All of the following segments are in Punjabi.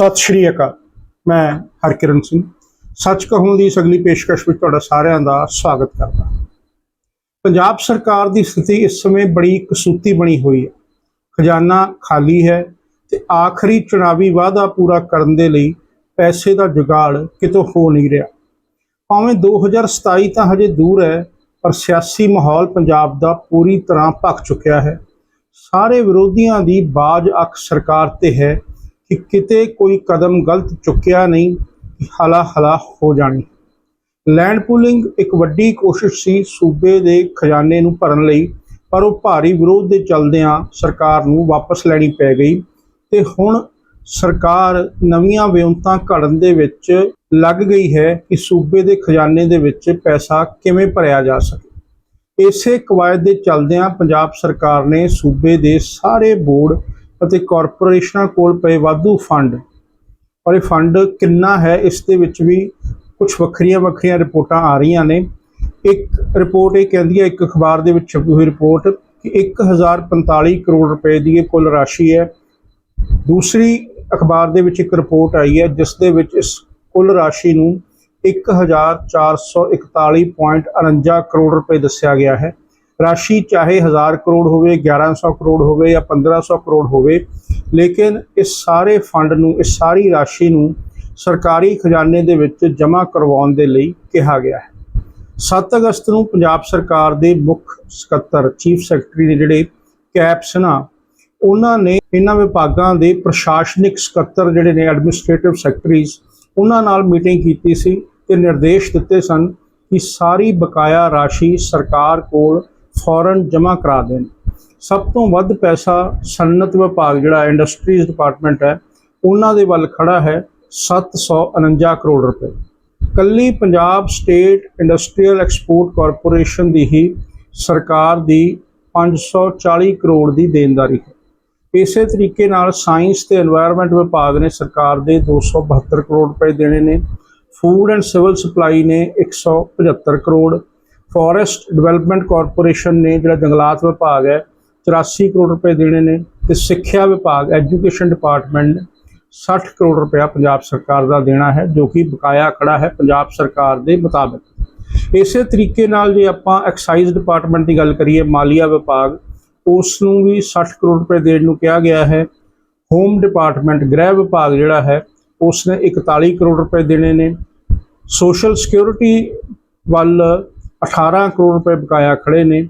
ਸਤਿ ਸ਼੍ਰੀ ਅਕਾਲ। ਮੈਂ ਹਰਕਿਰਨ ਸਿੰਘ। ਸੱਚ ਕਹੂੰ ਦੀ ਇਸ ਅਗਲੀ ਪੇਸ਼ਕਸ਼ ਵਿੱਚ ਤੁਹਾਡਾ ਸਾਰਿਆਂ ਦਾ ਸਵਾਗਤ ਕਰਦਾ ਪੰਜਾਬ ਸਰਕਾਰ ਦੀ ਸਥਿਤੀ ਇਸ ਸਮੇਂ ਬੜੀ ਕਸੂਤੀ ਬਣੀ ਹੋਈ ਹੈ। ਖਜ਼ਾਨਾ ਖਾਲੀ ਹੈ ਤੇ ਆਖਰੀ ਚੁਣਾਵੀ ਵਾਅਦਾ ਪੂਰਾ ਕਰਨ ਦੇ ਲਈ ਪੈਸੇ ਦਾ ਜੁਗਾੜ ਕਿਤੋਂ ਹੋ ਨਹੀਂ ਰਿਹਾ। ਭਾਵੇਂ 2027 ਤਾਂ ਹਜੇ ਦੂਰ ਹੈ, ਪਰ ਸਿਆਸੀ ਮਾਹੌਲ ਪੰਜਾਬ ਦਾ ਪੂਰੀ ਤਰ੍ਹਾਂ ਭਖ ਚੁੱਕਿਆ ਹੈ। ਸਾਰੇ ਵਿਰੋਧੀਆਂ ਦੀ ਬਾਜ ਅੱਖ ਸਰਕਾਰ ਤੇ ਹੈ। ਕਿ ਕਿਤੇ ਕੋਈ ਕਦਮ ਗਲਤ ਚੁੱਕਿਆ ਨਹੀਂ, ਕਿ ਹਲਾ ਹਲਾ ਹੋ ਜਾਣੀ। ਲੈਂਡ ਪੂਲਿੰਗ ਇੱਕ ਵੱਡੀ ਕੋਸ਼ਿਸ਼ ਸੀ ਸੂਬੇ ਦੇ ਖਜ਼ਾਨੇ ਨੂੰ ਭਰਨ ਲਈ, ਪਰ ਉਹ ਭਾਰੀ ਵਿਰੋਧ ਦੇ ਚਲਦਿਆਂ ਸਰਕਾਰ ਨੂੰ ਵਾਪਸ ਲੈਣੀ ਪੈ ਗਈ ਤੇ ਹੁਣ ਸਰਕਾਰ ਨਵੀਆਂ ਵਿਉਂਤਾਂ ਘੜਨ ਦੇ ਵਿੱਚ ਲੱਗ ਗਈ ਹੈ ਕਿ ਸੂਬੇ ਦੇ ਖਜ਼ਾਨੇ ਦੇ ਵਿੱਚ ਪੈਸਾ ਕਿਵੇਂ ਭਰਿਆ ਜਾ ਸਕੇ। ਇਸੇ ਕਵਾਇਦ ਦੇ ਚਲਦਿਆਂ ਪੰਜਾਬ ਸਰਕਾਰ ਨੇ ਸੂਬੇ ਦੇ ਸਾਰੇ ਬੋਰਡ ਅਤੇ ਕਾਰਪੋਰੇਸ਼ਨਾਂ ਕੋਲ ਪਏ ਵਾਧੂ ਫੰਡ ਔਰ ਇਹ ਫੰਡ ਕਿੰਨਾ ਹੈ, ਇਸ ਦੇ ਵਿੱਚ ਵੀ ਕੁਝ ਵੱਖਰੀਆਂ ਵੱਖਰੀਆਂ ਰਿਪੋਰਟਾਂ ਆ ਰਹੀਆਂ ਨੇ। ਇੱਕ ਰਿਪੋਰਟ ਇਹ ਕਹਿੰਦੀ ਹੈ, ਇੱਕ ਅਖਬਾਰ ਦੇ ਵਿੱਚ ਛਪੀ ਹੋਈ ਰਿਪੋਰਟ ਕਿ 1045 ਕਰੋੜ ਰੁਪਏ ਦੀ ਇਹ ਕੁੱਲ ਰਾਸ਼ੀ ਹੈ। ਦੂਸਰੀ ਅਖਬਾਰ ਦੇ ਵਿੱਚ ਇੱਕ ਰਿਪੋਰਟ ਆਈ ਹੈ, ਜਿਸ ਦੇ ਵਿੱਚ ਇਸ ਕੁੱਲ ਰਾਸ਼ੀ ਨੂੰ 1441.49 ਕਰੋੜ ਰੁਪਏ ਦੱਸਿਆ ਗਿਆ ਹੈ। ਰਾਸ਼ੀ ਚਾਹੇ 1000 ਕਰੋੜ ਹੋਵੇ 1100 ਕਰੋੜ ਹੋਵੇ ਜਾਂ 1500 ਕਰੋੜ ਹੋਵੇ, ਲੇਕਿਨ ਇਸ ਸਾਰੇ ਫੰਡ ਨੂੰ ਇਸ ਸਾਰੀ ਰਾਸ਼ੀ ਨੂੰ ਸਰਕਾਰੀ ਖਜ਼ਾਨੇ ਦੇ ਵਿੱਚ ਜਮ੍ਹਾਂ ਕਰਵਾਉਣ ਦੇ ਲਈ ਕਿਹਾ ਗਿਆ ਹੈ। 7 ਅਗਸਤ ਨੂੰ ਪੰਜਾਬ ਸਰਕਾਰ ਦੇ ਮੁੱਖ ਸਕੱਤਰ, ਚੀਫ ਸੈਕਟਰੀ ਨੇ ਜਿਹੜੇ ਕੈਪਸਨਾ ਉਹਨਾਂ ਨੇ ਇਹਨਾਂ ਵਿਭਾਗਾਂ ਦੇ ਪ੍ਰਸ਼ਾਸਨਿਕ ਸਕੱਤਰ ਜਿਹੜੇ ਨੇ ਐਡਮਿਨਿਸਟ੍ਰੇਟਿਵ ਸੈਕਟਰੀਜ਼ ਉਹਨਾਂ ਨਾਲ ਮੀਟਿੰਗ ਕੀਤੀ ਸੀ ਤੇ ਨਿਰਦੇਸ਼ ਦਿੱਤੇ ਸਨ ਕਿ ਸਾਰੀ ਬਕਾਇਆ ਰਾਸ਼ੀ ਸਰਕਾਰ ਕੋਲ ਫੌਰਨ ਜਮ੍ਹਾਂ ਕਰਾ ਦੇਣ। ਸਭ ਤੋਂ ਵੱਧ ਪੈਸਾ ਸਨਅਤ ਵਿਭਾਗ, ਜਿਹੜਾ ਇੰਡਸਟਰੀਜ਼ ਡਿਪਾਰਟਮੈਂਟ ਹੈ, ਉਹਨਾਂ ਦੇ ਵੱਲ ਖੜਾ ਹੈ 749 ਕਰੋੜ ਰੁਪਏ। ਕੱਲੀ Punjab State Industrial Export Corporation ਦੀ ਹੀ ਸਰਕਾਰ ਦੀ 540 ਕਰੋੜ ਦੀ ਦੇਣਦਾਰੀ ਹੈ। ਇਸੇ ਤਰੀਕੇ ਨਾਲ ਸਾਇੰਸ ਤੇ এনवायरमेंट ਵਿਭਾਗ ਨੇ ਸਰਕਾਰ ਦੇ 272 ਕਰੋੜ ਰੁਪਏ ਦੇਣੇ ਨੇ। ਫੂਡ ਐਂਡ ਸਿਵਲ ਸਪਲਾਈ ਨੇ 175 ਕਰੋੜ। ਫੋਰੈਸਟ ਡਿਵੈਲਪਮੈਂਟ ਕਾਰਪੋਰੇਸ਼ਨ ਨੇ ਜਿਹੜਾ ਜੰਗਲਾਤ ਵਿਭਾਗ ਹੈ 84 ਕਰੋੜ ਰੁਪਏ ਦੇਣੇ ਨੇ ਤੇ ਸਿੱਖਿਆ ਵਿਭਾਗ ਐਜੂਕੇਸ਼ਨ ਡਿਪਾਰਟਮੈਂਟ 60 ਕਰੋੜ ਰੁਪਇਆ ਪੰਜਾਬ ਸਰਕਾਰ ਦਾ ਦੇਣਾ ਹੈ, ਜੋ ਕਿ ਬਕਾਇਆ ਖੜਾ ਹੈ ਪੰਜਾਬ ਸਰਕਾਰ ਦੇ ਮੁਤਾਬਕ। ਇਸੇ ਤਰੀਕੇ ਨਾਲ ਜੇ ਆਪਾਂ ਐਕਸਾਈਜ਼ ਡਿਪਾਰਟਮੈਂਟ ਦੀ ਗੱਲ ਕਰੀਏ, ਮਾਲੀਆ ਵਿਭਾਗ, ਉਸ ਨੂੰ ਵੀ 60 ਕਰੋੜ ਰੁਪਏ ਦੇਣ ਨੂੰ ਕਿਹਾ ਗਿਆ ਹੈ। ਹੋਮ ਡਿਪਾਰਟਮੈਂਟ ਗ੍ਰਹਿ ਵਿਭਾਗ ਜਿਹੜਾ ਹੈ ਉਸ ਨੇ 41 ਕਰੋੜ ਰੁਪਏ ਦੇਣੇ ਨੇ। ਸੋਸ਼ਲ ਸਿਕਿਉਰਿਟੀ ਵੱਲ 18 ਕਰੋੜ ਰੁਪਏ ਬਕਾਇਆ ਖੜੇ ਨੇ।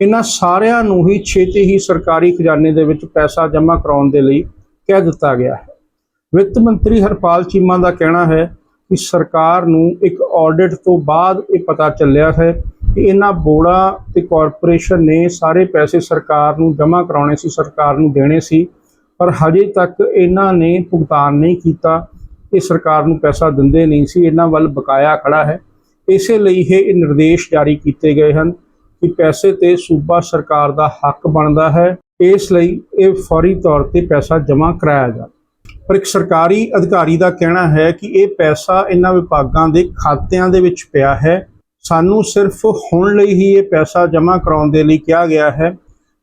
ਇਹਨਾਂ ਸਾਰਿਆਂ ਨੂੰ ਹੀ ਛੇਤੀ ਹੀ ਸਰਕਾਰੀ ਖਜ਼ਾਨੇ ਦੇ ਵਿੱਚ ਪੈਸਾ ਜਮ੍ਹਾਂ ਕਰਾਉਣ ਦੇ ਲਈ ਕਹਿ ਦਿੱਤਾ ਗਿਆ ਹੈ। ਵਿੱਤ ਮੰਤਰੀ ਹਰਪਾਲ ਚੀਮਾ ਦਾ ਕਹਿਣਾ ਹੈ ਕਿ ਸਰਕਾਰ ਨੂੰ ਇੱਕ ਆਡਿਟ ਤੋਂ ਬਾਅਦ ਇਹ ਪਤਾ ਚੱਲਿਆ ਹੈ ਕਿ ਇਹਨਾਂ ਬੋਰਡਾਂ ਤੇ ਕਾਰਪੋਰੇਸ਼ਨ ਨੇ ਸਾਰੇ ਪੈਸੇ ਸਰਕਾਰ ਨੂੰ ਜਮ੍ਹਾਂ ਕਰਾਉਣੇ ਸੀ, ਸਰਕਾਰ ਨੂੰ ਦੇਣੇ ਸੀ, ਪਰ ਹਜੇ ਤੱਕ ਇਹਨਾਂ ਨੇ ਭੁਗਤਾਨ ਨਹੀਂ ਕੀਤਾ। ਇਹ ਸਰਕਾਰ ਨੂੰ ਪੈਸਾ ਦਿੰਦੇ ਨਹੀਂ ਸੀ। ਇਹਨਾਂ ਵੱਲ ਬਕਾਇਆ ਖੜਾ ਹੈ। ਇਸੇ ਲਈ ਇਹ ਨਿਰਦੇਸ਼ ਜਾਰੀ ਕੀਤੇ ਗਏ ਹਨ ਕਿ ਪੈਸੇ ਤੇ ਸੂਬਾ ਸਰਕਾਰ ਦਾ ਹੱਕ ਬਣਦਾ ਹੈ। ਇਸ ਲਈ ਇਹ ਫੌਰੀ ਤੌਰ ਤੇ ਪੈਸਾ ਜਮ੍ਹਾਂ ਕਰਾਇਆ ਜਾਵੇ। ਪਰ ਇੱਕ ਸਰਕਾਰੀ ਅਧਿਕਾਰੀ ਦਾ ਕਹਿਣਾ ਹੈ ਕਿ ਇਹ ਪੈਸਾ ਇਹਨਾਂ ਵਿਭਾਗਾਂ ਦੇ ਖਾਤਿਆਂ ਦੇ ਵਿੱਚ ਪਿਆ ਹੈ। ਸਾਨੂੰ ਸਿਰਫ ਹੁਣ ਲਈ ਹੀ ਇਹ ਪੈਸਾ ਜਮ੍ਹਾਂ ਕਰਾਉਣ ਦੇ ਲਈ ਕਿਹਾ ਗਿਆ ਹੈ।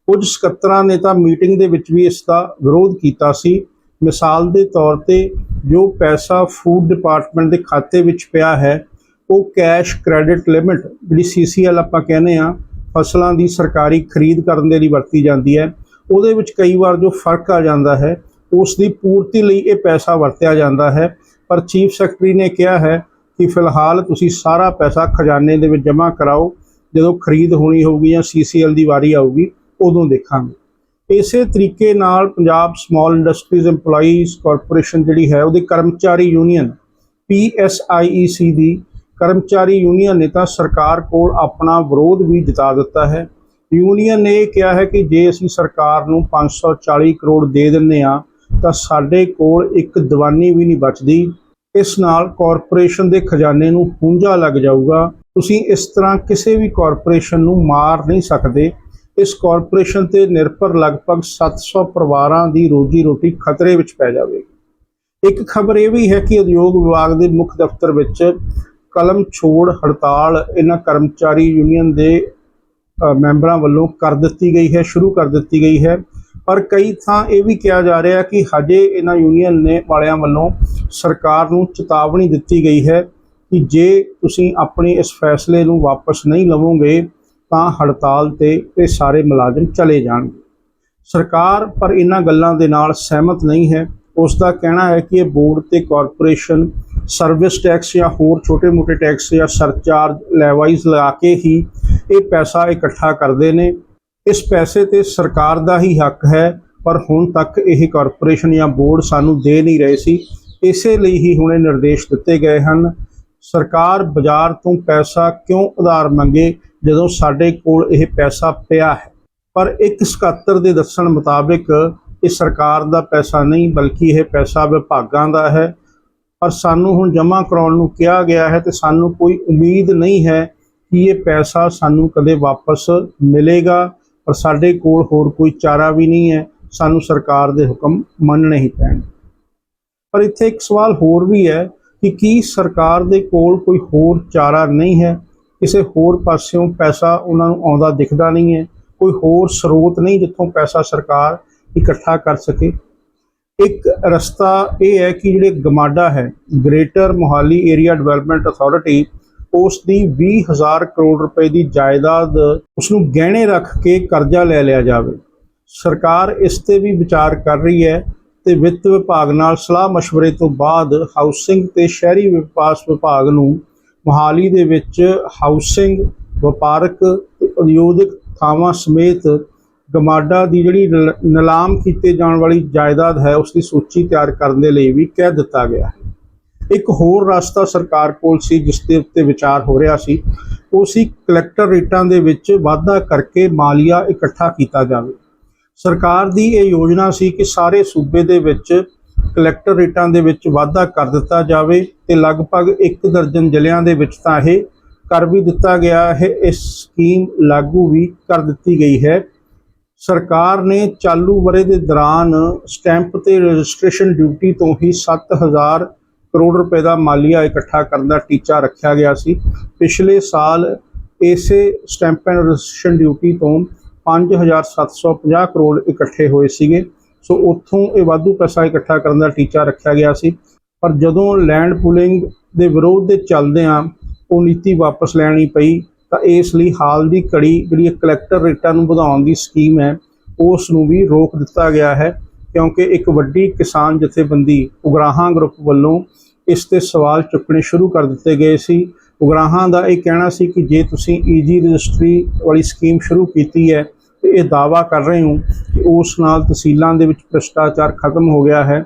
ਕੁਝ ਸਕੱਤਰਾਂ ਨੇ ਤਾਂ ਮੀਟਿੰਗ ਦੇ ਵਿੱਚ ਵੀ ਇਸ ਦਾ ਵਿਰੋਧ ਕੀਤਾ ਸੀ। ਮਿਸਾਲ ਦੇ ਤੌਰ ਤੇ ਜੋ ਪੈਸਾ ਫੂਡ ਡਿਪਾਰਟਮੈਂਟ ਦੇ ਖਾਤੇ ਵਿੱਚ ਪਿਆ ਹੈ ਉਹ ਕੈਸ਼ ਕ੍ਰੈਡਿਟ ਲਿਮਿਟ ਜਿਹੜੀ ਸੀਸੀਐਲ ਆਪਾਂ ਕਹਿੰਦੇ ਆ ਫਸਲਾਂ ਦੀ ਸਰਕਾਰੀ ਖਰੀਦ ਕਰਨ ਦੇ ਲਈ ਵਰਤੀ ਜਾਂਦੀ ਹੈ। ਉਹਦੇ ਵਿੱਚ ਕਈ ਵਾਰ ਜੋ ਫ਼ਰਕ ਆ ਜਾਂਦਾ ਹੈ, ਉਸ ਦੀ ਪੂਰਤੀ ਲਈ ਇਹ ਪੈਸਾ ਵਰਤਿਆ ਜਾਂਦਾ ਹੈ। ਪਰ ਚੀਫ ਸੈਕਟਰੀ ਨੇ ਕਿਹਾ ਹੈ ਕਿ ਫਿਲਹਾਲ ਤੁਸੀਂ ਸਾਰਾ ਪੈਸਾ ਖਜ਼ਾਨੇ ਦੇ ਵਿੱਚ ਜਮ੍ਹਾਂ ਕਰਾਓ, ਜਦੋਂ ਖਰੀਦ ਹੋਣੀ ਹੋਊਗੀ ਜਾਂ ਸੀਸੀਐਲ ਦੀ ਵਾਰੀ ਆਊਗੀ, ਉਦੋਂ ਦੇਖਾਂਗੇ। ਇਸੇ ਤਰੀਕੇ ਨਾਲ Punjab Small Industries EMPLOYEES corporation ਜਿਹੜੀ ਹੈ, ਉਹਦੀ ਕਰਮਚਾਰੀ ਯੂਨੀਅਨ PSIEC ਦੀ ਕਰਮਚਾਰੀ ਯੂਨੀਅਨ ਨੇ ਤਾਂ ਸਰਕਾਰ ਕੋਲ ਆਪਣਾ ਵਿਰੋਧ ਵੀ ਜਤਾ ਦਿੱਤਾ ਹੈ। ਯੂਨੀਅਨ ਨੇ ਇਹ ਕਿਹਾ ਹੈ ਕਿ ਜੇ ਅਸੀਂ ਸਰਕਾਰ ਨੂੰ 540 ਕਰੋੜ ਦੇ ਦਿੰਨੇ ਆ ਤਾਂ ਸਾਡੇ ਕੋਲ ਇੱਕ ਦੀਵਾਨੀ ਵੀ ਨਹੀਂ ਬਚਦੀ। ਇਸ ਨਾਲ ਕਾਰਪੋਰੇਸ਼ਨ ਦੇ ਖਜ਼ਾਨੇ ਨੂੰ ਪੂੰਝਾ ਲੱਗ ਜਾਊਗਾ। ਤੁਸੀਂ ਇਸ ਤਰ੍ਹਾਂ ਕਿਸੇ ਵੀ ਕਾਰਪੋਰੇਸ਼ਨ ਨੂੰ ਮਾਰ ਨਹੀਂ ਸਕਦੇ। ਇਸ ਕਾਰਪੋਰੇਸ਼ਨ ਤੇ ਨਿਰਭਰ ਲਗਭਗ 700 ਪਰਿਵਾਰਾਂ ਦੀ ਰੋਜੀ ਰੋਟੀ ਖਤਰੇ ਵਿੱਚ ਪੈ ਜਾਵੇਗੀ। ਇੱਕ ਖਬਰ ਇਹ ਵੀ ਹੈ ਕਿ ਉਦਯੋਗ ਵਿਭਾਗ ਦੇ ਮੁੱਖ ਦਫ਼ਤਰ ਵਿੱਚ ਕਲਮ ਛੋੜ ਹੜਤਾਲ ਇਹਨਾਂ ਕਰਮਚਾਰੀ ਯੂਨੀਅਨ ਦੇ ਮੈਂਬਰਾਂ ਵੱਲੋਂ ਕਰ ਦਿੱਤੀ ਗਈ ਹੈ, ਸ਼ੁਰੂ ਕਰ ਦਿੱਤੀ ਗਈ ਹੈ। ਪਰ ਕਈ ਥਾਂ ਇਹ ਵੀ ਕਿਹਾ ਜਾ ਰਿਹਾ ਕਿ ਹਜੇ ਇਹਨਾਂ ਯੂਨੀਅਨ ਨੇ ਵਾਲਿਆਂ ਵੱਲੋਂ ਸਰਕਾਰ ਨੂੰ ਚੇਤਾਵਨੀ ਦਿੱਤੀ ਗਈ ਹੈ ਕਿ ਜੇ ਤੁਸੀਂ ਆਪਣੇ ਇਸ ਫੈਸਲੇ ਨੂੰ ਵਾਪਸ ਨਹੀਂ ਲਵੋਗੇ ਤਾਂ ਹੜਤਾਲ ਤੇ ਇਹ ਸਾਰੇ ਮੁਲਾਜ਼ਮ ਚਲੇ ਜਾਣਗੇ। ਸਰਕਾਰ ਪਰ ਇਹਨਾਂ ਗੱਲਾਂ ਦੇ ਨਾਲ ਸਹਿਮਤ ਨਹੀਂ ਹੈ। ਉਸ ਦਾ ਕਹਿਣਾ ਹੈ ਕਿ ਇਹ ਬੋਰਡ ਤੇ ਕਾਰਪੋਰੇਸ਼ਨ ਸਰਵਿਸ ਟੈਕਸ ਜਾਂ ਹੋਰ ਛੋਟੇ-ਮੋਟੇ ਟੈਕਸ ਜਾਂ ਸਰਚਾਰਜ ਲੈਵਾਈਜ਼ ਲਗਾ ਕੇ ਹੀ ਇਹ ਪੈਸਾ ਇਕੱਠਾ ਕਰਦੇ ਨੇ। ਇਸ ਪੈਸੇ ਤੇ ਸਰਕਾਰ ਦਾ ਹੀ ਹੱਕ ਹੈ, ਪਰ ਹੁਣ ਤੱਕ ਇਹ ਕਾਰਪੋਰੇਸ਼ਨ ਜਾਂ ਬੋਰਡ ਸਾਨੂੰ ਦੇ ਨਹੀਂ ਰਹੇ ਸੀ। ਇਸੇ ਲਈ ਹੀ ਹੁਣੇ ਨਿਰਦੇਸ਼ ਦਿੱਤੇ ਗਏ ਹਨ, ਸਰਕਾਰ ਬਾਜ਼ਾਰ ਤੋਂ ਪੈਸਾ ਕਿਉਂ ਉਧਾਰ ਮੰਗੇ ਜਦੋਂ ਸਾਡੇ ਕੋਲ ਇਹ ਪੈਸਾ ਪਿਆ ਹੈ? ਪਰ 177 ਦੇ ਦੱਸਣ ਮੁਤਾਬਿਕ, ਇਹ ਸਰਕਾਰ ਦਾ ਪੈਸਾ ਨਹੀਂ, ਬਲਕਿ ਇਹ ਪੈਸਾ ਵਿਭਾਗਾਂ ਦਾ ਹੈ। ਪਰ ਸਾਨੂੰ ਹੁਣ ਜਮ੍ਹਾਂ ਕਰਾਉਣ ਨੂੰ ਕਿਹਾ ਗਿਆ ਹੈ ਤੇ ਸਾਨੂੰ ਕੋਈ ਉਮੀਦ ਨਹੀਂ ਹੈ ਕਿ ਇਹ ਪੈਸਾ ਸਾਨੂੰ ਕਦੇ ਵਾਪਸ ਮਿਲੇਗਾ, ਪਰ ਸਾਡੇ ਕੋਲ ਹੋਰ ਕੋਈ ਚਾਰਾ ਵੀ ਨਹੀਂ ਹੈ, ਸਾਨੂੰ ਸਰਕਾਰ ਦੇ ਹੁਕਮ ਮੰਨਣੇ ਹੀ ਪੈਣਗੇ। ਪਰ ਇੱਥੇ ਇੱਕ ਸਵਾਲ ਹੋਰ ਵੀ ਹੈ ਕਿ ਕੀ ਸਰਕਾਰ ਦੇ ਕੋਲ ਕੋਈ ਹੋਰ ਚਾਰਾ ਨਹੀਂ ਹੈ? ਕਿਸੇ ਹੋਰ ਪਾਸਿਓਂ ਪੈਸਾ ਉਹਨਾਂ ਨੂੰ ਆਉਂਦਾ ਦਿਖਦਾ ਨਹੀਂ ਹੈ, ਕੋਈ ਹੋਰ ਸਰੋਤ ਨਹੀਂ ਜਿੱਥੋਂ ਪੈਸਾ ਸਰਕਾਰ ਇਕੱਠਾ ਕਰ ਸਕੇ। ਇੱਕ ਰਸਤਾ ਇਹ ਹੈ ਕਿ ਜਿਹੜੇ ਗਮਾਡਾ ਹੈ Greater Mohali area development authority ਉਸ ਦੀ 20000 ਕਰੋੜ ਰੁਪਏ ਦੀ ਜਾਇਦਾਦ ਉਸ ਨੂੰ ਗਹਿਣੇ ਰੱਖ ਕੇ ਕਰਜ਼ਾ ਲੈ ਲਿਆ ਜਾਵੇ। ਸਰਕਾਰ ਇਸ ਤੇ ਵੀ ਵਿਚਾਰ ਕਰ ਰਹੀ ਹੈ ਤੇ ਵਿੱਤ ਵਿਭਾਗ ਨਾਲ ਸਲਾਹ مشਵਰੇ ਤੋਂ ਬਾਅਦ ਹਾਊਸਿੰਗ ਤੇ ਸ਼ਹਿਰੀ ਵਿਕਾਸ ਵਿਭਾਗ ਨੂੰ ਮੋਹਾਲੀ ਦੇ ਵਿੱਚ ਹਾਊਸਿੰਗ ਵਪਾਰਕ ਤੇ ਉਦਯੋਗਿਕ ਥਾਵਾਂ ਸਮੇਤ ਗਮਾਡਾ ਦੀ ਜਿਹੜੀ ਨਿਲ- ਨਿਲਾਮ ਕੀਤੇ ਜਾਣ ਵਾਲੀ ਜਾਇਦਾਦ ਹੈ ਉਸ ਦੀ ਸੂਚੀ ਤਿਆਰ ਕਰਨ ਦੇ ਲਈ ਵੀ ਕਹਿ ਦਿੱਤਾ ਗਿਆ ਹੈ। ਇੱਕ ਹੋਰ ਰਸਤਾ ਸਰਕਾਰ ਕੋਲ ਸੀ, ਜਿਸ ਦੇ ਉੱਤੇ ਵਿਚਾਰ ਹੋ ਰਿਹਾ ਸੀ। ਉਹ ਸੀ ਕਲੈਕਟਰ ਰੇਟਾਂ ਦੇ ਵਿੱਚ ਵਾਧਾ ਕਰਕੇ ਮਾਲੀਆ ਇਕੱਠਾ ਕੀਤਾ ਜਾਵੇ। ਸਰਕਾਰ ਦੀ ਇਹ ਯੋਜਨਾ ਸੀ ਕਿ ਸਾਰੇ ਸੂਬੇ ਦੇ ਵਿੱਚ ਕਲੈਕਟਰ ਰੇਟਾਂ ਦੇ ਵਿੱਚ ਵਾਧਾ ਕਰ ਦਿੱਤਾ ਜਾਵੇ ਤੇ ਲਗਭਗ ਇੱਕ ਦਰਜਨ ਜ਼ਿਲ੍ਹਿਆਂ ਦੇ ਵਿੱਚ ਤਾਂ ਇਹ ਕਰ ਵੀ ਦਿੱਤਾ ਗਿਆ ਹੈ। ਇਸ ਸਕੀਮ ਲਾਗੂ ਵੀ ਕਰ ਦਿੱਤੀ ਗਈ ਹੈ। ਸਰਕਾਰ ਨੇ ਚਾਲੂ ਵਰੇ ਦੇ ਦੌਰਾਨ ਸਟੈਂਪ ਤੇ ਰਜਿਸਟ੍ਰੇਸ਼ਨ ਡਿਊਟੀ ਤੋਂ ਹੀ 7000 ਕਰੋੜ ਰੁਪਏ ਦਾ ਮਾਲੀਆ ਇਕੱਠਾ ਕਰਨ ਦਾ ਟੀਚਾ ਰੱਖਿਆ ਗਿਆ ਸੀ। ਪਿਛਲੇ ਸਾਲ ਇਸੇ ਸਟੈਂਪ ਐਂਡ ਰਜਿਸਟ੍ਰੇਸ਼ਨ ਡਿਊਟੀ ਤੋਂ 5750 ਕਰੋੜ ਇਕੱਠੇ ਹੋਏ ਸੀਗੇ। ਸੋ ਉੱਥੋਂ ਇਹ ਵਾਧੂ ਪੈਸਾ ਇਕੱਠਾ ਕਰਨ ਦਾ ਟੀਚਾ ਰੱਖਿਆ ਗਿਆ ਸੀ। ਪਰ ਜਦੋਂ ਲੈਂਡ ਪੂਲਿੰਗ ਦੇ ਵਿਰੋਧ ਦੇ ਚੱਲਦਿਆਂ ਉਹ ਨੀਤੀ ਵਾਪਸ ਲੈਣੀ ਪਈ ਤਾਂ ਇਸ ਲਈ ਹਾਲ ਦੀ ਘੜੀ ਜਿਹੜੀ ਕਲੈਕਟਰ ਰੇਟਾਂ ਨੂੰ ਵਧਾਉਣ ਦੀ ਸਕੀਮ ਹੈ, ਉਸ ਨੂੰ ਵੀ ਰੋਕ ਦਿੱਤਾ ਗਿਆ ਹੈ, ਕਿਉਂਕਿ ਇੱਕ ਵੱਡੀ ਕਿਸਾਨ ਜਥੇਬੰਦੀ ਉਗਰਾਹਾਂ ਗਰੁੱਪ ਵੱਲੋਂ ਇਸ ਤੇ ਸਵਾਲ ਚੁੱਕਣੇ ਸ਼ੁਰੂ ਕਰ ਦਿੱਤੇ ਗਏ ਸੀ। ਉਗਰਾਹਾਂ ਦਾ ਇਹ ਕਹਿਣਾ ਸੀ ਕਿ ਜੇ ਤੁਸੀਂ ਈਜੀ ਰਜਿਸਟਰੀ ਵਾਲੀ ਸਕੀਮ ਸ਼ੁਰੂ ਕੀਤੀ ਹੈ, ਤੇ ਇਹ ਦਾਵਾ ਕਰ ਰਹੇ ਹੋ ਕਿ ਉਸ ਨਾਲ ਤਹਿਸੀਲਾਂ ਦੇ ਵਿੱਚ ਭ੍ਰਿਸ਼ਟਾਚਾਰ ਖਤਮ ਹੋ ਗਿਆ ਹੈ,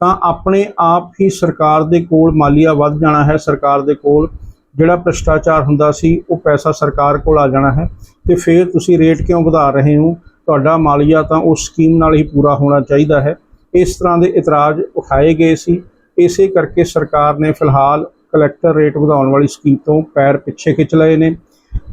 ਤਾਂ ਆਪਣੇ ਆਪ ਹੀ ਸਰਕਾਰ ਦੇ ਕੋਲ ਮਾਲੀਆ ਵੱਧ ਜਾਣਾ ਹੈ, ਸਰਕਾਰ ਦੇ ਕੋਲ ਜਿਹੜਾ ਭ੍ਰਿਸ਼ਟਾਚਾਰ ਹੁੰਦਾ ਸੀ, ਉਹ ਪੈਸਾ ਸਰਕਾਰ ਕੋਲ ਆ ਜਾਣਾ ਹੈ ਤੇ ਫਿਰ ਤੁਸੀਂ ਰੇਟ ਕਿਉਂ ਵਧਾ ਰਹੇ ਹੋ? ਤੁਹਾਡਾ ਮਾਲੀਆ ਤਾਂ ਉਸ ਸਕੀਮ ਨਾਲ ਹੀ ਪੂਰਾ ਹੋਣਾ ਚਾਹੀਦਾ ਹੈ। ਇਸ ਤਰ੍ਹਾਂ ਦੇ ਇਤਰਾਜ਼ ਉਠਾਏ ਗਏ ਸੀ। ਇਸੇ ਕਰਕੇ ਸਰਕਾਰ ਨੇ ਫਿਲਹਾਲ ਕਲੈਕਟਰ ਰੇਟ ਵਧਾਉਣ ਵਾਲੀ ਸਕੀਮ ਤੋਂ ਪੈਰ ਪਿੱਛੇ ਖਿੱਚ ਲਏ ਨੇ।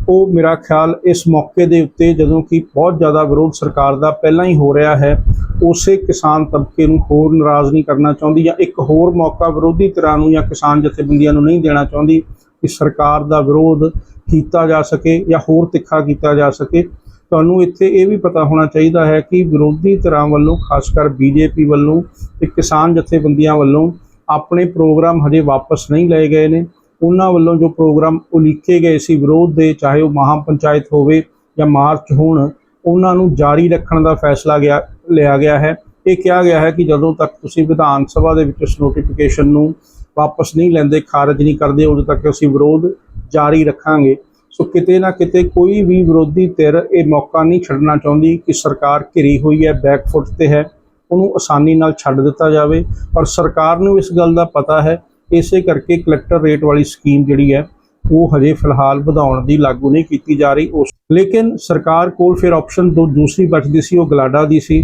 ਉਹ ਮੇਰਾ ਖਿਆਲ ਇਸ ਮੌਕੇ ਦੇ ਉੱਤੇ ਜਦੋਂ ਕਿ ਬਹੁਤ ਜ਼ਿਆਦਾ ਵਿਰੋਧ ਸਰਕਾਰ ਦਾ ਪਹਿਲਾਂ ਹੀ ਹੋ ਰਿਹਾ ਹੈ, ਉਸੇ ਕਿਸਾਨ ਤਬਕੇ ਨੂੰ ਹੋਰ ਨਾਰਾਜ਼ ਨਹੀਂ ਕਰਨਾ ਚਾਹੁੰਦੀ ਜਾਂ ਇੱਕ ਹੋਰ ਮੌਕਾ ਵਿਰੋਧੀ ਧਿਰਾਂ ਨੂੰ ਜਾਂ ਕਿਸਾਨ ਜਥੇਬੰਦੀਆਂ ਨੂੰ ਨਹੀਂ ਦੇਣਾ ਚਾਹੁੰਦੀ। ਕਿ ਸਰਕਾਰ ਦਾ ਵਿਰੋਧ ਕੀਤਾ ਜਾ ਸਕੇ ਜਾਂ ਹੋਰ ਤਿੱਖਾ ਕੀਤਾ ਜਾ ਸਕੇ। ਤੁਹਾਨੂੰ ਇੱਥੇ ਇਹ ਵੀ ਪਤਾ ਹੋਣਾ ਚਾਹੀਦਾ ਹੈ ਕਿ ਵਿਰੋਧੀ ਧਿਰਾਂ ਵੱਲੋਂ, ਖਾਸ ਕਰ ਬੀਜੇਪੀ ਵੱਲੋਂ ਤੇ ਕਿਸਾਨ ਜਥੇਬੰਦੀਆਂ ਵੱਲੋਂ ਆਪਣੇ ਪ੍ਰੋਗਰਾਮ ਹਜੇ ਵਾਪਸ ਨਹੀਂ ਲਏ ਗਏ ਨੇ। ਉਹਨਾਂ ਵੱਲੋਂ ਜੋ ਪ੍ਰੋਗਰਾਮ ਉਲੀਕੇ ਗਏ ਸੀ ਵਿਰੋਧ ਦੇ, ਚਾਹੇ ਉਹ ਮਹਾ ਪੰਚਾਇਤ ਹੋਵੇ ਜਾਂ ਮਾਰਚ ਹੋਣ, ਉਹਨਾਂ ਨੂੰ ਜਾਰੀ ਰੱਖਣ ਦਾ ਫੈਸਲਾ ਗਿਆ, ਲਿਆ ਗਿਆ ਹੈ। ਇਹ ਕਿਹਾ ਗਿਆ ਹੈ ਕਿ ਜਦੋਂ ਤੱਕ ਤੁਸੀਂ ਵਿਧਾਨ ਸਭਾ ਦੇ ਵਿੱਚ ਇਸ ਨੋਟੀਫਿਕੇਸ਼ਨ ਨੂੰ ਵਾਪਸ ਨਹੀਂ ਲੈਂਦੇ, ਖਾਰਜ ਨਹੀਂ ਕਰਦੇ, ਉਦੋਂ ਤੱਕ ਅਸੀਂ ਵਿਰੋਧ ਜਾਰੀ ਰੱਖਾਂਗੇ। ਸੋ ਕਿਤੇ ਨਾ ਕਿਤੇ ਕੋਈ ਵੀ ਵਿਰੋਧੀ ਧਿਰ ਇਹ ਮੌਕਾ ਨਹੀਂ ਛੱਡਣਾ ਚਾਹੁੰਦੀ ਕਿ ਸਰਕਾਰ ਘਿਰੀ ਹੋਈ ਹੈ ਬੈਕਫੁੱਟ ਤੇ ਹੈ। ਉਹਨੂੰ ਆਸਾਨੀ ਨਾਲ ਛੱਡ ਦਿੱਤਾ ਜਾਵੇ। ਔਰ ਸਰਕਾਰ ਨੂੰ ਇਸ ਗੱਲ ਦਾ ਪਤਾ ਹੈ, ਇਸੇ ਕਰਕੇ ਕਲੈਕਟਰ ਰੇਟ ਵਾਲੀ ਸਕੀਮ ਜਿਹੜੀ ਹੈ, ਉਹ ਹਜੇ ਫਿਲਹਾਲ ਵਧਾਉਣ ਦੀ ਲਾਗੂ ਨਹੀਂ ਕੀਤੀ ਜਾ ਰਹੀ। ਉਸ ਲੇਕਿਨ ਸਰਕਾਰ ਕੋਲ ਫਿਰ ਆਪਸ਼ਨ ਦੋ ਦੂਸਰੀ ਬਚਦੀ ਸੀ, ਉਹ ਗਲਾਡਾ ਦੀ ਸੀ।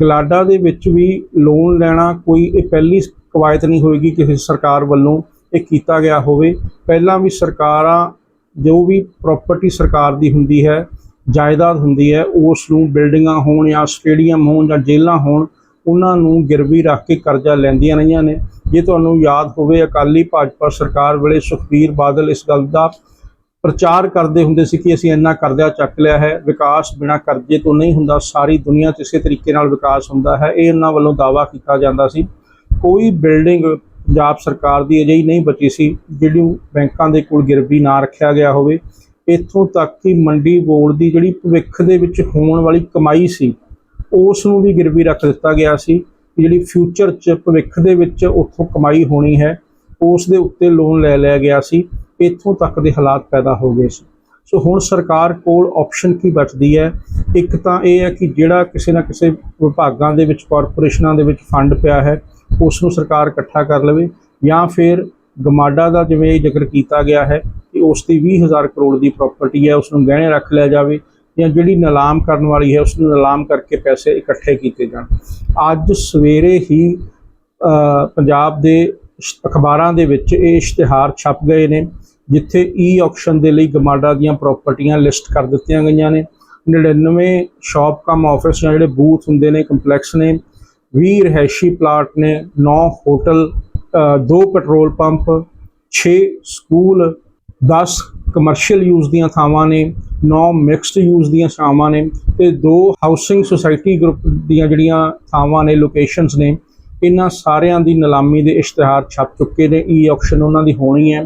ਗਲਾਡਾ ਦੇ ਵਿੱਚ ਵੀ ਲੋਨ ਲੈਣਾ ਕੋਈ ਇਹ ਪਹਿਲੀ ਕਵਾਇਤ ਨਹੀਂ ਹੋਏਗੀ ਕਿਸੇ ਸਰਕਾਰ ਵੱਲੋਂ ਇਹ ਕੀਤਾ ਗਿਆ ਹੋਵੇ। ਪਹਿਲਾਂ ਵੀ ਸਰਕਾਰਾਂ, ਜੋ ਵੀ ਪ੍ਰਾਪਰਟੀ ਸਰਕਾਰ ਦੀ ਹੁੰਦੀ ਹੈ, ਜਾਇਦਾਦ ਹੁੰਦੀ ਹੈ, ਉਸ ਨੂੰ ਬਿਲਡਿੰਗਾਂ ਹੋਣ ਜਾਂ ਸਟੇਡੀਅਮ ਹੋਣ ਜਾਂ ਜੇਲ੍ਹਾਂ ਹੋਣ, ਉਹਨਾਂ ਨੂੰ ਗਿਰਵੀ ਰੱਖ ਕੇ ਕਰਜ਼ਾ ਲੈਂਦੀਆਂ ਰਹੀਆਂ ਨੇ। ਜੇ ਤੁਹਾਨੂੰ ਯਾਦ ਹੋਵੇ, ਅਕਾਲੀ ਭਾਜਪਾ ਸਰਕਾਰ ਵੇਲੇ ਸੁਖਬੀਰ ਬਾਦਲ ਇਸ ਗੱਲ ਦਾ ਪ੍ਰਚਾਰ ਕਰਦੇ ਹੁੰਦੇ ਸੀ ਕਿ ਅਸੀਂ ਇੰਨਾ ਕਰਜ਼ਾ ਚੱਕ ਲਿਆ ਹੈ, ਵਿਕਾਸ ਬਿਨਾ ਕਰਜ਼ੇ ਤੋਂ ਨਹੀਂ ਹੁੰਦਾ, ਸਾਰੀ ਦੁਨੀਆ 'ਚ ਇਸੇ ਤਰੀਕੇ ਨਾਲ ਵਿਕਾਸ ਹੁੰਦਾ ਹੈ। ਇਹ ਉਹਨਾਂ ਵੱਲੋਂ ਦਾਅਵਾ ਕੀਤਾ ਜਾਂਦਾ ਸੀ। ਕੋਈ ਬਿਲਡਿੰਗ ਪੰਜਾਬ ਸਰਕਾਰ ਦੀ ਅਜਿਹੀ ਨਹੀਂ ਬਚੀ ਸੀ ਜਿਹੜੀ ਬੈਂਕਾਂ ਦੇ ਕੋਲ ਗਿਰਵੀ ਨਾ ਰੱਖਿਆ ਗਿਆ ਹੋਵੇ, ਇੱਥੋਂ ਤੱਕ ਕਿ ਮੰਡੀ ਬੋਰਡ ਦੀ ਜਿਹੜੀ ਭਵਿੱਖ ਦੇ ਵਿੱਚ ਹੋਣ ਵਾਲੀ ਕਮਾਈ ਸੀ, ਉਸ ਨੂੰ ਵੀ ਗਿਰਵੀ ਰੱਖ ਦਿੱਤਾ ਗਿਆ ਸੀ ਜਿਹੜੀ ਫਿਊਚਰ 'ਚ ਭਵਿੱਖ ਦੇ ਵਿੱਚ ਉੱਥੋਂ ਕਮਾਈ ਹੋਣੀ ਹੈ, ਉਸ ਦੇ ਉੱਤੇ ਲੋਨ ਲੈ ਲਿਆ ਗਿਆ ਸੀ, ਇੱਥੋਂ ਤੱਕ ਦੇ ਹਾਲਾਤ ਪੈਦਾ ਹੋ ਗਏ ਸੀ। ਸੋ ਹੁਣ ਸਰਕਾਰ ਕੋਲ ਆਪਸ਼ਨ ਕੀ ਬਚਦੀ ਹੈ? ਇੱਕ ਤਾਂ ਇਹ ਹੈ ਕਿ ਜਿਹੜਾ ਕਿਸੇ ਨਾ ਕਿਸੇ ਵਿਭਾਗਾਂ ਦੇ ਵਿੱਚ ਕਾਰਪੋਰੇਸ਼ਨਾਂ ਦੇ ਵਿੱਚ ਫੰਡ ਪਿਆ ਹੈ ਉਸ ਨੂੰ ਸਰਕਾਰ ਇਕੱਠਾ ਕਰ ਲਵੇ ਜਾਂ ਫਿਰ ਗਮਾਡਾ ਦਾ ਜਿਵੇਂ ਇਹ ਜ਼ਿਕਰ ਕੀਤਾ ਗਿਆ ਹੈ ਕਿ ਉਸ ਦੀ 20000 ਕਰੋੜ ਦੀ ਪ੍ਰਾਪਰਟੀ ਹੈ, ਉਸ ਨੂੰ ਗਹਿਣੇ ਰੱਖ ਲਿਆ ਜਾਵੇ ਜਾਂ ਜਿਹੜੀ ਨਿਲਾਮ ਕਰਨ ਵਾਲੀ ਹੈ, ਉਸ ਨੂੰ ਨਿਲਾਮ ਕਰਕੇ ਪੈਸੇ ਇਕੱਠੇ ਕੀਤੇ ਜਾਣ। ਅੱਜ ਸਵੇਰੇ ਹੀ ਪੰਜਾਬ ਦੇ ਅਖਬਾਰਾਂ ਦੇ ਵਿੱਚ ਇਹ ਇਸ਼ਤਿਹਾਰ ਛਪ ਗਏ ਨੇ, ਜਿੱਥੇ ਈ ਆਕਸ਼ਨ ਦੇ ਲਈ ਗਮਾਡਾ ਦੀਆਂ ਪ੍ਰਾਪਰਟੀਆਂ ਲਿਸਟ ਕਰ ਦਿੱਤੀਆਂ ਗਈਆਂ ਨੇ। 99 ਸ਼ਾਪ ਕਮ ਆਫਿਸ ਜਾਂ ਜਿਹੜੇ ਬੂਥ ਹੁੰਦੇ ਨੇ ਕੰਪਲੈਕਸ ਨੇ 20 ਰਹਿਸ਼ੀ ਪਲਾਟ ਨੇ 9 ਹੋਟਲ ਅ, ਦੋ petrol pump 6 school 10 commercial use ਦੀਆਂ ਥਾਵਾਂ ਨੇ 9 ਮਿਕਸਡ ਯੂਜ਼ ਦੀਆਂ ਥਾਵਾਂ ਨੇ ਤੇ ਦੋ ਹਾਊਸਿੰਗ ਸੁਸਾਇਟੀ ਗਰੁੱਪ ਦੀਆਂ ਜਿਹੜੀਆਂ ਥਾਵਾਂ ਨੇ ਲੋਕੇਸ਼ਨਸ ਨੇ ਇਹਨਾਂ ਸਾਰਿਆਂ ਦੀ ਨਿਲਾਮੀ ਦੇ ਇਸ਼ਤਿਹਾਰ ਛਪ ਚੁੱਕੇ ਨੇ ਈ ਆਕਸ਼ਨ ਉਹਨਾਂ ਦੀ ਹੋਣੀ ਹੈ।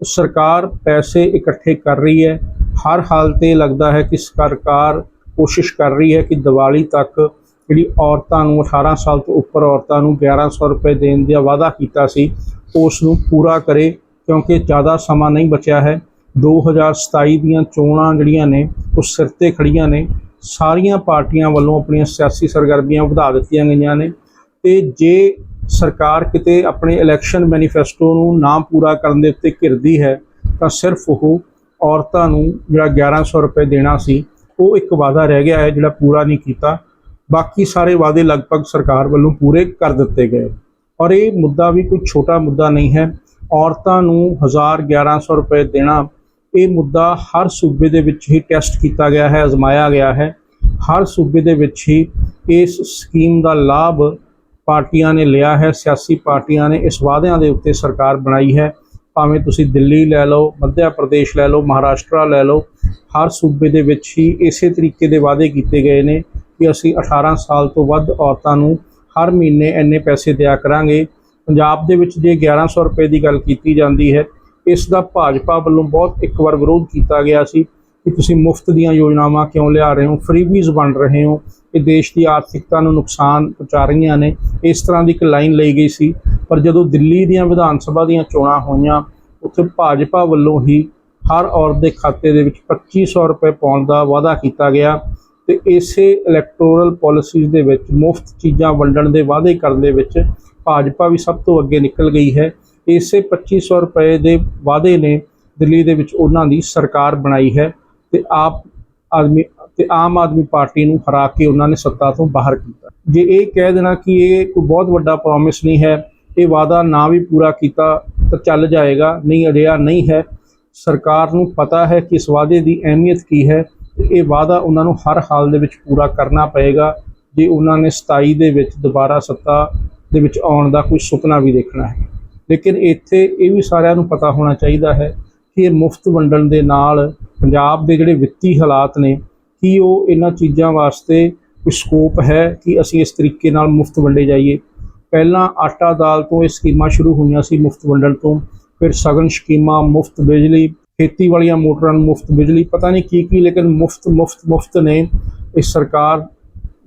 ਸਰਕਾਰ ਪੈਸੇ ਇਕੱਠੇ ਕਰ ਰਹੀ ਹੈ। ਹਰ ਹਾਲ ਤੇ ਲੱਗਦਾ ਹੈ ਕਿ ਸਰਕਾਰ ਕੋਸ਼ਿਸ਼ ਕਰ ਰਹੀ ਹੈ ਕਿ ਦੀਵਾਲੀ ਤੱਕ ਜਿਹੜੀ ਔਰਤਾਂ ਨੂੰ 18 ਸਾਲ ਤੋਂ ਉੱਪਰ ਔਰਤਾਂ ਨੂੰ 1100 ਰੁਪਏ ਦੇਣ ਦਾ ਵਾਅਦਾ ਕੀਤਾ ਸੀ, ਉਸ ਨੂੰ ਪੂਰਾ ਕਰੇ ਕਿਉਂਕਿ ਜ਼ਿਆਦਾ ਸਮਾਂ ਨਹੀਂ ਬਚਿਆ ਹੈ। 2027 ਦੀਆਂ ਚੋਣਾਂ ਜਿਹੜੀਆਂ ਨੇ, ਉਹ ਸਿਰ ਤੇ ਖੜੀਆਂ ਨੇ। ਸਾਰੀਆਂ ਪਾਰਟੀਆਂ ਵੱਲੋਂ ਆਪਣੀਆਂ ਸਿਆਸੀ ਸਰਗਰਮੀਆਂ ਵਧਾ ਦਿੱਤੀਆਂ ਗਈਆਂ ਨੇ ਤੇ ਜੇ ਸਰਕਾਰ ਕਿਤੇ ਆਪਣੇ ਇਲੈਕਸ਼ਨ ਮੈਨੀਫੈਸਟੋ ਨੂੰ ਨਾ ਪੂਰਾ ਕਰਨ ਦੇ ਉੱਤੇ ਘਿਰਦੀ ਹੈ, ਤਾਂ ਸਿਰਫ ਉਹ ਔਰਤਾਂ ਨੂੰ ਜਿਹੜਾ 1100 ਰੁਪਏ ਦੇਣਾ ਸੀ, ਉਹ ਇੱਕ ਵਾਅਦਾ ਰਹਿ ਗਿਆ ਹੈ ਜਿਹੜਾ ਪੂਰਾ ਨਹੀਂ ਕੀਤਾ। ਬਾਕੀ ਸਾਰੇ ਵਾਅਦੇ ਲਗਭਗ ਸਰਕਾਰ ਵੱਲੋਂ ਪੂਰੇ ਕਰ ਦਿੱਤੇ ਗਏ। ਔਰ ਇਹ ਮੁੱਦਾ ਵੀ ਕੋਈ ਛੋਟਾ ਮੁੱਦਾ ਨਹੀਂ ਹੈ। ਔਰਤਾਂ ਨੂੰ 1000 1100 ਰੁਪਏ ਦੇਣਾ, ਇਹ ਮੁੱਦਾ ਹਰ ਸੂਬੇ ਦੇ ਵਿੱਚ ਹੀ ਟੈਸਟ ਕੀਤਾ ਗਿਆ ਹੈ, ਅਜ਼ਮਾਇਆ ਗਿਆ ਹੈ। ਹਰ ਸੂਬੇ ਦੇ ਵਿੱਚ ਹੀ ਇਸ ਸਕੀਮ ਦਾ ਲਾਭ ਪਾਰਟੀਆਂ ਨੇ ਲਿਆ ਹੈ, ਸਿਆਸੀ ਪਾਰਟੀਆਂ ਨੇ ਇਸ ਵਾਅਦਿਆਂ ਦੇ ਉੱਤੇ ਸਰਕਾਰ ਬਣਾਈ ਹੈ। ਭਾਵੇਂ ਤੁਸੀਂ ਦਿੱਲੀ ਲੈ ਲਓ, ਮੱਧਿਆ ਪ੍ਰਦੇਸ਼ ਲੈ ਲਓ, ਮਹਾਰਾਸ਼ਟਰ ਲੈ ਲਓ, ਹਰ ਸੂਬੇ ਦੇ ਵਿੱਚ ਹੀ ਇਸੇ ਤਰੀਕੇ ਦੇ ਵਾਅਦੇ ਕੀਤੇ ਗਏ ਨੇ। ਕਿ ਅਸੀਂ 18 ਸਾਲ ਤੋਂ ਵੱਧ ਔਰਤਾਂ ਨੂੰ ਹਰ ਮਹੀਨੇ ਇੰਨੇ ਪੈਸੇ ਦਿਆ ਕਰਾਂਗੇ। ਪੰਜਾਬ ਦੇ ਵਿੱਚ ਜੇ 1100 ਰੁਪਏ ਦੀ ਗੱਲ ਕੀਤੀ ਜਾਂਦੀ ਹੈ, ਇਸ ਦਾ ਭਾਜਪਾ ਵੱਲੋਂ ਬਹੁਤ ਇੱਕ ਵਾਰ ਵਿਰੋਧ ਕੀਤਾ ਗਿਆ ਸੀ ਕਿ ਤੁਸੀਂ ਮੁਫਤ ਦੀਆਂ ਯੋਜਨਾਵਾਂ ਕਿਉਂ ਲਿਆ ਰਹੇ ਹੋ? ਫਰੀਬੀਜ਼ ਵੰਡ ਰਹੇ ਹੋ। ਇਹ ਦੇਸ਼ ਦੀ ਆਰਥਿਕਤਾ ਨੂੰ ਨੁਕਸਾਨ ਪਹੁੰਚਾ ਰਹੀਆਂ ਨੇ। ਇਸ ਤਰ੍ਹਾਂ ਦੀ ਇੱਕ ਲਾਈਨ ਲਈ ਗਈ ਸੀ। ਪਰ ਜਦੋਂ ਦਿੱਲੀ ਦੀਆਂ ਵਿਧਾਨ ਸਭਾ ਦੀਆਂ ਚੋਣਾਂ ਹੋਈਆਂ, ਉੱਥੇ ਭਾਜਪਾ ਵੱਲੋਂ ਹੀ ਹਰ ਔਰਤ ਦੇ ਖਾਤੇ ਦੇ ਵਿੱਚ 2500 ਰੁਪਏ ਪਾਉਣ ਦਾ ਵਾਅਦਾ ਕੀਤਾ ਗਿਆ। ਤੇ ਇਸੇ ਇਲੈਕਟੋਰਲ ਪਾਲਿਸੀਜ਼ ਦੇ ਵਿੱਚ ਮੁਫਤ ਚੀਜ਼ਾਂ ਵੰਡਣ ਦੇ ਵਾਅਦੇ ਕਰਨ ਦੇ ਵਿੱਚ ਭਾਜਪਾ ਵੀ ਸਭ ਤੋਂ ਅੱਗੇ ਨਿਕਲ ਗਈ ਹੈ। ਇਸੇ 2500 ਰੁਪਏ ਦੇ ਵਾਅਦੇ ਨੇ ਦਿੱਲੀ ਦੇ ਵਿੱਚ ਉਹਨਾਂ ਦੀ ਸਰਕਾਰ ਬਣਾਈ ਹੈ ਤੇ ਆਪ ਆਦਮੀ ਤੇ ਆਮ ਆਦਮੀ ਪਾਰਟੀ ਨੂੰ ਹਰਾ ਕੇ ਉਹਨਾਂ ਨੇ ਸੱਤਾ ਤੋਂ ਬਾਹਰ ਕੀਤਾ। ਜੇ ਇਹ ਕਹਿ ਦੇਣਾ ਕਿ ਇਹ ਕੋਈ ਬਹੁਤ ਵੱਡਾ ਪ੍ਰੋਮਿਸ ਨਹੀਂ ਹੈ, ਇਹ ਵਾਅਦਾ ਨਾ ਵੀ ਪੂਰਾ ਕੀਤਾ ਤਾਂ ਚੱਲ ਜਾਏਗਾ, ਨਹੀਂ ਅੜਿਆ ਨਹੀਂ ਹੈ। ਸਰਕਾਰ ਨੂੰ ਪਤਾ ਹੈ ਕਿ ਇਸ ਵਾਅਦੇ ਦੀ ਅਹਿਮੀਅਤ ਕੀ ਹੈ। ਇਹ ਵਾਅਦਾ ਉਹਨਾਂ ਨੂੰ ਹਰ ਹਾਲ ਦੇ ਵਿੱਚ ਪੂਰਾ ਕਰਨਾ ਪਏਗਾ ਜੇ ਉਹਨਾਂ ਨੇ 27 ਦੇ ਵਿੱਚ ਦੁਬਾਰਾ ਸੱਤਾ ਦੇ ਵਿੱਚ ਆਉਣ ਦਾ ਕੋਈ ਸੁਪਨਾ ਵੀ ਦੇਖਣਾ ਹੈ। ਲੇਕਿਨ ਇੱਥੇ ਇਹ ਵੀ ਸਾਰਿਆਂ ਨੂੰ ਪਤਾ ਹੋਣਾ ਚਾਹੀਦਾ ਹੈ ਕਿ ਇਹ ਮੁਫਤ ਵੰਡਣ ਦੇ ਨਾਲ ਪੰਜਾਬ ਦੇ ਜਿਹੜੇ ਵਿੱਤੀ ਹਾਲਾਤ ਨੇ, ਕੀ ਉਹ ਇਹਨਾਂ ਚੀਜ਼ਾਂ ਵਾਸਤੇ ਕੋਈ ਸਕੋਪ ਹੈ ਕਿ ਅਸੀਂ ਇਸ ਤਰੀਕੇ ਨਾਲ ਮੁਫਤ ਵੰਡੇ ਜਾਈਏ? ਪਹਿਲਾਂ ਆਟਾ ਦਾਲ ਤੋਂ ਇਹ ਸਕੀਮਾਂ ਸ਼ੁਰੂ ਹੋਈਆਂ ਸੀ ਮੁਫਤ ਵੰਡਣ ਤੋਂ, ਫਿਰ ਸਗਨ ਸਕੀਮਾਂ, ਮੁਫਤ ਬਿਜਲੀ ਖੇਤੀ ਵਾਲੀਆਂ ਮੋਟਰਾਂ ਨੂੰ ਮੁਫਤ ਬਿਜਲੀ, ਪਤਾ ਨਹੀਂ ਕੀ ਕੀ, ਲੇਕਿਨ ਮੁਫਤ ਮੁਫਤ ਮੁਫਤ ਨੇ। ਇਸ ਸਰਕਾਰ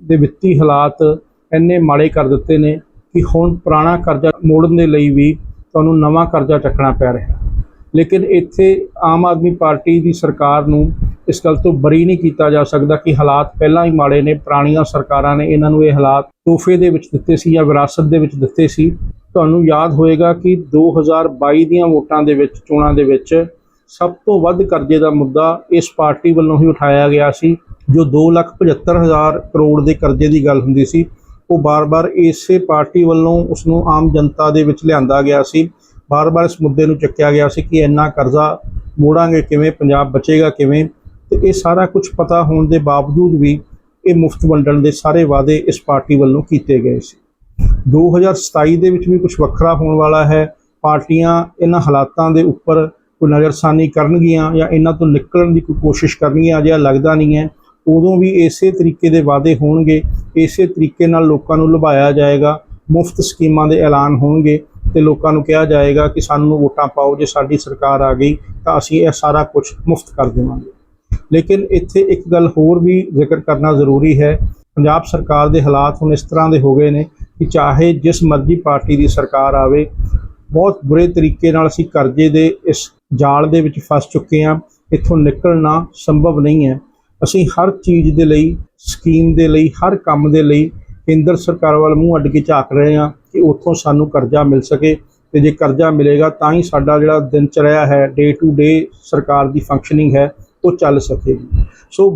ਦੇ ਵਿੱਤੀ ਹਾਲਾਤ ਇੰਨੇ ਮਾੜੇ ਕਰ ਦਿੱਤੇ ਨੇ ਕਿ ਹੁਣ ਪੁਰਾਣਾ ਕਰਜ਼ਾ ਮੋੜਨ ਦੇ ਲਈ ਵੀ ਤੁਹਾਨੂੰ ਨਵਾਂ ਕਰਜ਼ਾ ਚੱਕਣਾ ਪੈ ਰਿਹਾ। ਲੇਕਿਨ ਇੱਥੇ ਆਮ ਆਦਮੀ ਪਾਰਟੀ ਦੀ ਸਰਕਾਰ ਨੂੰ ਇਸ ਗੱਲ ਤੋਂ ਬਰੀ ਨਹੀਂ ਕੀਤਾ ਜਾ ਸਕਦਾ ਕਿ ਹਾਲਾਤ ਪਹਿਲਾਂ ਹੀ ਮਾੜੇ ਨੇ। ਪੁਰਾਣੀਆਂ ਸਰਕਾਰਾਂ ਨੇ ਇਹਨਾਂ ਨੂੰ ਇਹ ਹਾਲਾਤ ਤੋਹਫੇ ਦੇ ਵਿੱਚ ਦਿੱਤੇ ਸੀ ਜਾਂ ਵਿਰਾਸਤ ਦੇ ਵਿੱਚ ਦਿੱਤੇ ਸੀ। ਤੁਹਾਨੂੰ ਯਾਦ ਹੋਏਗਾ ਕਿ 2022 ਦੀਆਂ ਵੋਟਾਂ ਦੇ ਵਿੱਚ, ਚੋਣਾਂ ਦੇ ਵਿੱਚ ਸਭ ਤੋਂ ਵੱਧ ਕਰਜ਼ੇ ਦਾ ਮੁੱਦਾ ਇਸ ਪਾਰਟੀ ਵੱਲੋਂ ਹੀ ਉਠਾਇਆ ਗਿਆ ਸੀ, ਜੋ 275000 ਕਰੋੜ ਦੇ ਕਰਜ਼ੇ ਦੀ ਗੱਲ ਹੁੰਦੀ ਸੀ। ਉਹ ਬਾਰ-ਬਾਰ ਇਸੇ ਪਾਰਟੀ ਵੱਲੋਂ ਉਸ ਨੂੰ ਆਮ ਜਨਤਾ ਦੇ ਵਿੱਚ ਲਿਆਂਦਾ ਗਿਆ ਸੀ। ਬਾਰ-ਬਾਰ ਇਸ ਮੁੱਦੇ ਨੂੰ ਚੱਕਿਆ ਗਿਆ ਸੀ ਕਿ ਇੰਨਾ ਕਰਜ਼ਾ ਮੋੜਾਂਗੇ ਕਿਵੇਂ, ਪੰਜਾਬ ਬਚੇਗਾ ਕਿਵੇਂ। ਤੇ ਇਹ ਸਾਰਾ ਕੁਝ ਪਤਾ ਹੋਣ ਦੇ ਬਾਵਜੂਦ ਵੀ ਇਹ ਮੁਫਤ ਵੰਡਣ ਦੇ ਸਾਰੇ ਵਾਅਦੇ ਇਸ ਪਾਰਟੀ ਵੱਲੋਂ ਕੀਤੇ ਗਏ ਸੀ। 2027 ਦੇ ਵਿੱਚ ਵੀ ਕੁਝ ਵੱਖਰਾ ਹੋਣ ਵਾਲਾ ਹੈ। ਪਾਰਟੀਆਂ ਇਹਨਾਂ ਹਾਲਾਤਾਂ ਦੇ ਉੱਪਰ ਕੋਈ ਨਜ਼ਰਸਾਨੀ ਕਰਨਗੀਆਂ ਜਾਂ ਇਹਨਾਂ ਤੋਂ ਨਿਕਲਣ ਦੀ ਕੋਈ ਕੋਸ਼ਿਸ਼ ਕਰਨਗੀਆਂ, ਅਜਿਹਾ ਲੱਗਦਾ ਨਹੀਂ ਹੈ। ਉਦੋਂ ਵੀ ਇਸੇ ਤਰੀਕੇ ਦੇ ਵਾਅਦੇ ਹੋਣਗੇ, ਇਸੇ ਤਰੀਕੇ ਨਾਲ ਲੋਕਾਂ ਨੂੰ ਲੁਭਾਇਆ ਜਾਏਗਾ, ਮੁਫਤ ਸਕੀਮਾਂ ਦੇ ਐਲਾਨ ਹੋਣਗੇ ਤੇ ਲੋਕਾਂ ਨੂੰ ਕਿਹਾ ਜਾਏਗਾ ਕਿ ਸਾਨੂੰ ਵੋਟਾਂ ਪਾਓ, ਜੇ ਸਾਡੀ ਸਰਕਾਰ ਆ ਗਈ ਤਾਂ ਅਸੀਂ ਇਹ ਸਾਰਾ ਕੁਝ ਮੁਫਤ ਕਰ ਦੇਵਾਂਗੇ। ਲੇਕਿਨ ਇੱਥੇ ਇੱਕ ਗੱਲ ਹੋਰ ਵੀ ਜ਼ਿਕਰ ਕਰਨਾ ਜ਼ਰੂਰੀ ਹੈ। ਪੰਜਾਬ ਸਰਕਾਰ ਦੇ ਹਾਲਾਤ ਹੁਣ ਇਸ ਤਰ੍ਹਾਂ ਦੇ ਹੋ ਗਏ ਨੇ ਕਿ ਚਾਹੇ ਜਿਸ ਮਰਜ਼ੀ ਪਾਰਟੀ ਦੀ ਸਰਕਾਰ ਆਵੇ, ਬਹੁਤ ਬੁਰੇ ਤਰੀਕੇ ਨਾਲ ਅਸੀਂ ਕਰਜ਼ੇ ਦੇ ਇਸ ਜਾਲ ਦੇ ਵਿੱਚ ਫਸ ਚੁੱਕੇ ਹਾਂ, ਇੱਥੋਂ ਨਿਕਲਣਾ ਸੰਭਵ ਨਹੀਂ ਹੈ। ਅਸੀਂ ਹਰ ਚੀਜ਼ ਦੇ ਲਈ, ਸਕੀਮ ਦੇ ਲਈ, ਹਰ ਕੰਮ ਦੇ ਲਈ ਕੇਂਦਰ ਸਰਕਾਰ ਵੱਲ ਮੂੰਹ ਅੱਡ ਕੇ ਝਾਕ ਰਹੇ ਹਾਂ ਕਿ ਉੱਥੋਂ ਸਾਨੂੰ ਕਰਜ਼ਾ ਮਿਲ ਸਕੇ ਤੇ ਜੇ ਕਰਜ਼ਾ ਮਿਲੇਗਾ ਤਾਂ ਹੀ ਸਾਡਾ ਜਿਹੜਾ ਦਿਨ ਚਰਿਆ ਹੈ ਡੇ ਟੂ ਡੇ ਸਰਕਾਰ ਦੀ ਫੰਕਸ਼ਨਿੰਗ ਹੈ, ਉਹ ਚੱਲ ਸਕੇਗੀ ਸੋ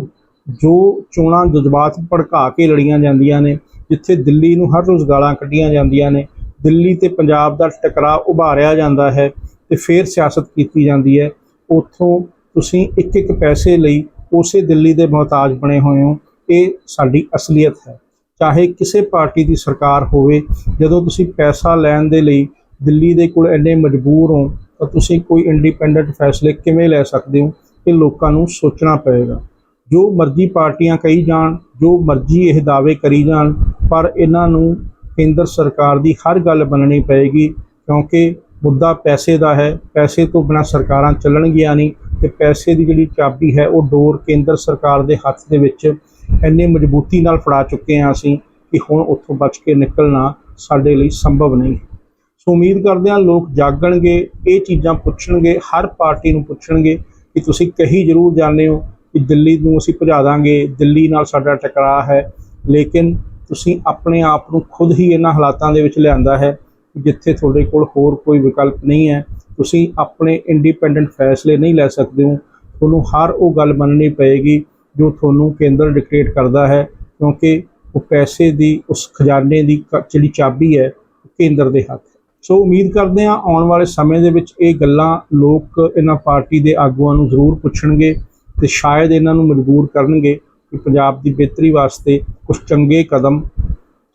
ਜੋ ਚੋਣਾਂ ਜਜ਼ਬਾਤ ਭੜਕਾ ਕੇ ਲੜੀਆਂ ਜਾਂਦੀਆਂ ਨੇ, ਜਿੱਥੇ ਦਿੱਲੀ ਨੂੰ ਹਰ ਰੋਜ਼ ਗਾਲਾਂ ਕੱਢੀਆਂ ਜਾਂਦੀਆਂ ਨੇ, ਦਿੱਲੀ ਤੇ ਪੰਜਾਬ ਦਾ ਟਕਰਾਅ ਉਭਾਰਿਆ ਜਾਂਦਾ ਹੈ ਤੇ ਫਿਰ ਸਿਆਸਤ ਕੀਤੀ ਜਾਂਦੀ ਹੈ। ਉੱਥੋਂ ਤੁਸੀਂ ਇੱਕ ਇੱਕ ਪੈਸੇ ਲਈ ਉਸੇ ਦਿੱਲੀ ਦੇ ਮੁਹਤਾਜ ਬਣੇ ਹੋਏ ਹੋ। ਇਹ ਸਾਡੀ ਅਸਲੀਅਤ ਹੈ। ਚਾਹੇ ਕਿਸੇ ਪਾਰਟੀ ਦੀ ਸਰਕਾਰ ਹੋਵੇ, ਜਦੋਂ ਤੁਸੀਂ ਪੈਸਾ ਲੈਣ ਦੇ ਲਈ ਦਿੱਲੀ ਦੇ ਕੋਲ ਇੰਨੇ ਮਜਬੂਰ ਹੋ, ਤਾਂ ਤੁਸੀਂ ਕੋਈ ਇੰਡੀਪੈਂਡੈਂਟ ਫੈਸਲੇ ਕਿਵੇਂ ਲੈ ਸਕਦੇ ਹੋ? ਇਹ ਲੋਕਾਂ ਨੂੰ ਸੋਚਣਾ ਪਏਗਾ। ਜੋ ਮਰਜ਼ੀ ਪਾਰਟੀਆਂ ਕਹੀ ਜਾਣ, ਜੋ ਮਰਜ਼ੀ ਇਹ ਦਾਅਵੇ ਕਰੀ ਜਾਣ, ਪਰ ਇਹਨਾਂ ਨੂੰ ਕੇਂਦਰ ਸਰਕਾਰ ਦੀ ਹਰ ਗੱਲ ਮੰਨਣੀ ਪਏਗੀ, ਕਿਉਂਕਿ ਮੁੱਦਾ ਪੈਸੇ ਦਾ ਹੈ, ਪੈਸੇ ਤੋਂ ਬਿਨਾ ਸਰਕਾਰਾਂ ਚੱਲਣਗੀਆਂ ਨਹੀਂ ਤੇ ਪੈਸੇ ਦੀ ਜਿਹੜੀ ਚਾਬੀ ਹੈ ਉਹ ਡੋਰ ਕੇਂਦਰ ਸਰਕਾਰ ਦੇ ਹੱਥ ਦੇ ਵਿੱਚ ਇੰਨੇ ਮਜ਼ਬੂਤੀ ਨਾਲ ਫੜਾ ਚੁੱਕੇ ਹਾਂ ਅਸੀਂ ਕਿ ਹੁਣ ਉੱਥੋਂ ਬਚ ਕੇ ਨਿਕਲਣਾ ਸਾਡੇ ਲਈ ਸੰਭਵ ਨਹੀਂ। ਸੋ ਉਮੀਦ ਕਰਦੇ ਹਾਂ ਲੋਕ ਜਾਗਣਗੇ, ਇਹ ਚੀਜ਼ਾਂ ਪੁੱਛਣਗੇ, ਹਰ ਪਾਰਟੀ ਨੂੰ ਪੁੱਛਣਗੇ ਕਿ ਤੁਸੀਂ ਕਹੀ ਜ਼ਰੂਰ ਜਾਂਦੇ ਹੋ ਕਿ ਦਿੱਲੀ ਨੂੰ ਅਸੀਂ ਭਜਾ ਦਾਂਗੇ, ਦਿੱਲੀ ਨਾਲ ਸਾਡਾ ਟਕਰਾਅ ਹੈ, ਲੇਕਿਨ ਤੁਸੀਂ ਆਪਣੇ ਆਪ ਨੂੰ ਖੁਦ ਹੀ ਇਹਨਾਂ ਹਾਲਾਤਾਂ ਦੇ ਵਿੱਚ ਲਿਆਂਦਾ ਹੈ ਜਿੱਥੇ ਤੁਹਾਡੇ ਕੋਲ ਹੋਰ ਕੋਈ ਵਿਕਲਪ ਨਹੀਂ ਹੈ, ਤੁਸੀਂ ਆਪਣੇ ਇੰਡੀਪੈਂਡੈਂਟ ਫੈਸਲੇ ਨਹੀਂ ਲੈ ਸਕਦੇ ਹੋ। ਤੁਹਾਨੂੰ ਹਰ ਉਹ ਗੱਲ ਮੰਨਣੀ ਪਏਗੀ ਜੋ ਤੁਹਾਨੂੰ ਕੇਂਦਰ ਡਿਕਟੇਟ ਕਰਦਾ ਹੈ, ਕਿਉਂਕਿ ਉਹ ਪੈਸੇ ਦੀ, ਉਸ ਖਜ਼ਾਨੇ ਦੀ ਕ- ਜਿਹੜੀ ਚਾਬੀ ਹੈ, ਉਹ ਕੇਂਦਰ ਦੇ ਹੱਥ ਸੋ ਉਮੀਦ ਕਰਦੇ ਹਾਂ ਆਉਣ ਵਾਲੇ ਸਮੇਂ ਦੇ ਵਿੱਚ ਇਹ ਗੱਲਾਂ ਲੋਕ ਇਹਨਾਂ ਪਾਰਟੀ ਦੇ ਆਗੂਆਂ ਨੂੰ ਜ਼ਰੂਰ ਪੁੱਛਣਗੇ ਤੇ ਸ਼ਾਇਦ ਇਹਨਾਂ ਨੂੰ ਮਜਬੂਰ ਕਰਨਗੇ ਕਿ ਪੰਜਾਬ ਦੀ ਬਿਹਤਰੀ ਵਾਸਤੇ ਕੁਝ ਚੰਗੇ ਕਦਮ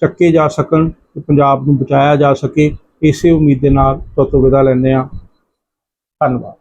ਚੱਕੇ ਜਾ ਸਕਣ। ਪੰਜਾਬ ਨੂੰ ਬਚਾਇਆ ਜਾ ਸਕੇ ਇਸੇ ਉਮੀਦ ਦੇ ਨਾਲ ਤੁਹਾਡੇ ਵਿਦਾ ਲੈਂਦੇ ਹਾਂ। ਧੰਨਵਾਦ।